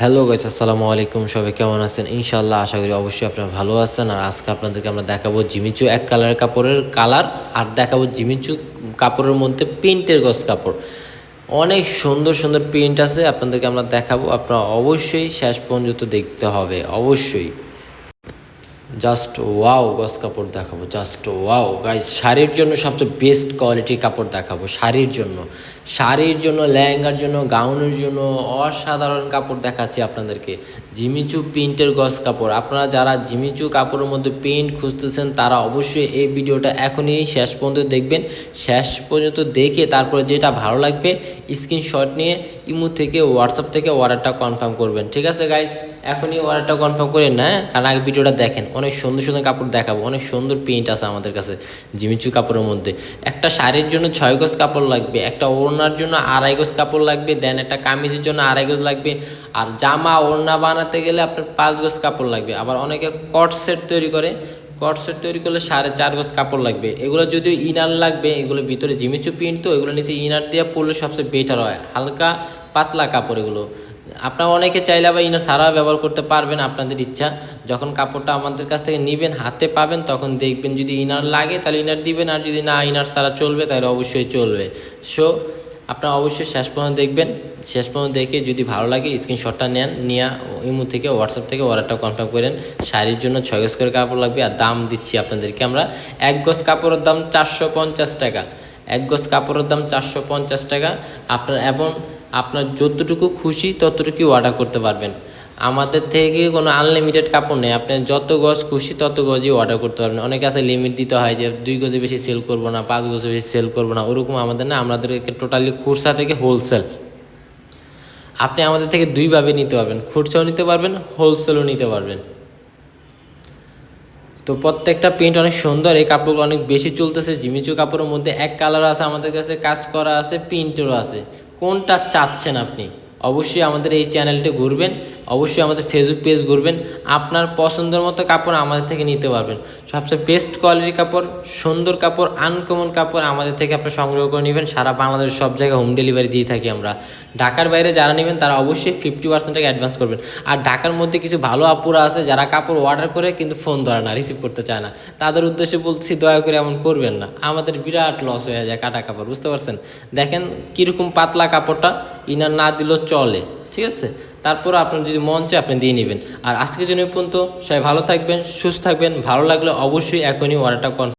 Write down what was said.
Hello guys আসসালামু আলাইকুম, সবাই কেমন আছেন? ইনশাল্লাহ আশা করি অবশ্যই আপনারা ভালো আছেন। আর আজকে আপনাদেরকে আমরা দেখাবো জিমিচু এক কালারের কাপড়ের কালার, আর দেখাবো জিমিচু কাপড়ের মধ্যে প্রিন্টের গস কাপড়। অনেক সুন্দর সুন্দর প্রিন্ট আছে, আপনাদেরকে আমরা দেখাবো। আপনারা অবশ্যই শেষ পর্যন্ত দেখতে হবে, অবশ্যই। জাস্ট ওয়াও গস কাপড় দেখাবো জাস্ট ওয়াও গাইজ শাড়ির জন্য সবচেয়ে বেস্ট কোয়ালিটির কাপড় দেখাবো, শাড়ির জন্য। শাড়ির জন্য, লেহেঙ্গার জন্য, গাউনের জন্য অসাধারণ কাপড় দেখাচ্ছি আপনাদেরকে। জিমিচু প্রিন্টের গস কাপড়। আপনারা যারা জিমিচু কাপড়ের মধ্যে প্রিন্ট খুঁজতেছেন, তারা অবশ্যই এই ভিডিওটা এখনই শেষ পর্যন্ত দেখবেন। শেষ পর্যন্ত দেখে তারপরে যেটা ভালো লাগবে স্ক্রিনশট নিয়ে ইমো থেকে হোয়াটসঅ্যাপ থেকে অর্ডারটা কনফার্ম করবেন। ঠিক আছে গাইজ এখনই অর্ডারটা কনফার্ম করেন না? কারণ আগে ভিডিওটা দেখেন। অনেক সুন্দর সুন্দর কাপড় দেখাবো, অনেক সুন্দর প্রিন্ট আছে আমাদের কাছে, জিমিচু কাপড়ের মধ্যে। একটা শাড়ির জন্য ছয় গজ কাপড় লাগবে, একটা ওড়নার জন্য আড়াই গজ কাপড় লাগবে দেন একটা কামিজের জন্য আড়াই গজ লাগবে। আর জামা ওড়না বানাতে গেলে আপনার পাঁচ গজ কাপড় লাগবে। আবার অনেকে কট সেট তৈরি করে কট সেট তৈরি করলে সাড়ে চার গজ কাপড় লাগবে। এগুলো যদিও ইনার লাগবে, এগুলো ভিতরে জিমিচু প্রিন্ট তো, এগুলো নিচে ইনার দিয়ে পরলে সবচেয়ে বেটার হয়। হালকা পাতলা কাপড় এগুলো। আপনারা অনেকে চাইলে আবার ইনার সারা ব্যবহার করতে পারবেন আপনাদের ইচ্ছা। যখন কাপড়টা আমাদের কাছ থেকে নেবেন, হাতে পাবেন, তখন দেখবেন যদি ইনার লাগে তাহলে ইনার দিবেন, আর যদি না ইনার সারা চলবে তাহলে অবশ্যই চলবে। সো আপনারা অবশ্যই শেষ পর্যন্ত দেখবেন। শেষ পর্যন্ত দেখে যদি ভালো লাগে স্ক্রিনশটটা নেন, নিয়ে ইমো থেকে হোয়াটসঅ্যাপ থেকে অর্ডারটা কনফার্ম করেন। শাড়ির জন্য ছয় গজ করে কাপড় লাগবে, আর দাম দিচ্ছি আপনাদেরকে আমরা। এক গজ কাপড়ের দাম চারশো পঞ্চাশ টাকা। এক গজ কাপড়ের দাম চারশো পঞ্চাশ টাকা। আপনার এবং আপনার যতটুকু খুশি ততটুকু অর্ডার করতে পারবেন। আমাদের থেকে কোনো আনলিমিটেড কাপড় নেই। আপনি যত গজ খুশি তত গজই অর্ডার করতে পারবেন। অনেকে আছে লিমিট দিতে হয় যে দুই গজে বেশি সেল করব না, পাঁচ গজে বেশি সেল করব না। ওরকম আমাদের না, আমাদেরকে টোটালি খুরসা থেকে হোলসেল আপনি আমাদের থেকে দুইভাবে নিতে পারবেন। খুচরাও নিতে পারবেন হোলসেলও নিতে পারবেন। তো প্রত্যেকটা প্রিন্ট অনেক সুন্দর। এই কাপড়গুলো অনেক বেশি চলতেছে। জিমিচু কাপড়ের মধ্যে এক কালার আছে, আমাদের কাছে কাজ করা আছে প্রিন্টেরও আছে। কোনটা চাচ্ছেন আপনি? অবশ্যই আমাদের এই চ্যানেলটি ঘুরবেন। অবশ্যই আমাদের ফেসবুক পেজ ঘুরবেন। আপনার পছন্দের মতো কাপড় আমাদের থেকে নিতে পারবেন। সবচেয়ে বেস্ট কোয়ালিটির কাপড়, সুন্দর কাপড় আনকমন কাপড় আমাদের থেকে আপনি সংগ্রহ করে নেবেন। সারা বাংলাদেশের সব জায়গায় হোম ডেলিভারি দিয়ে থাকি আমরা। ঢাকার বাইরে যারা নেবেন, তারা অবশ্যই ফিফটি পার্সেন্ট অ্যাডভান্স করবেন। আর ঢাকার মধ্যে কিছু ভালো আপুরা আছে, যারা কাপড় অর্ডার করে কিন্তু ফোন ধরে না রিসিভ করতে চায় না। তাদের উদ্দেশ্যে বলছি, দয়া করে এমন করবেন না। আমাদের বিরাট লস হয়ে যায় কাটা কাপড়, বুঝতে পারছেন? দেখেন কীরকম পাতলা কাপড়টা, ইনার না দিলেও চলে, ঠিক আছে? তারপর আপনার যদি মন চায় আপনি দিয়ে নেবেন। আর আজকের জন্য পর্যন্ত। সবাই ভালো থাকবেন, সুস্থ থাকবেন, ভালো লাগলে অবশ্যই এখনই অর্ডারটা কনফার্ম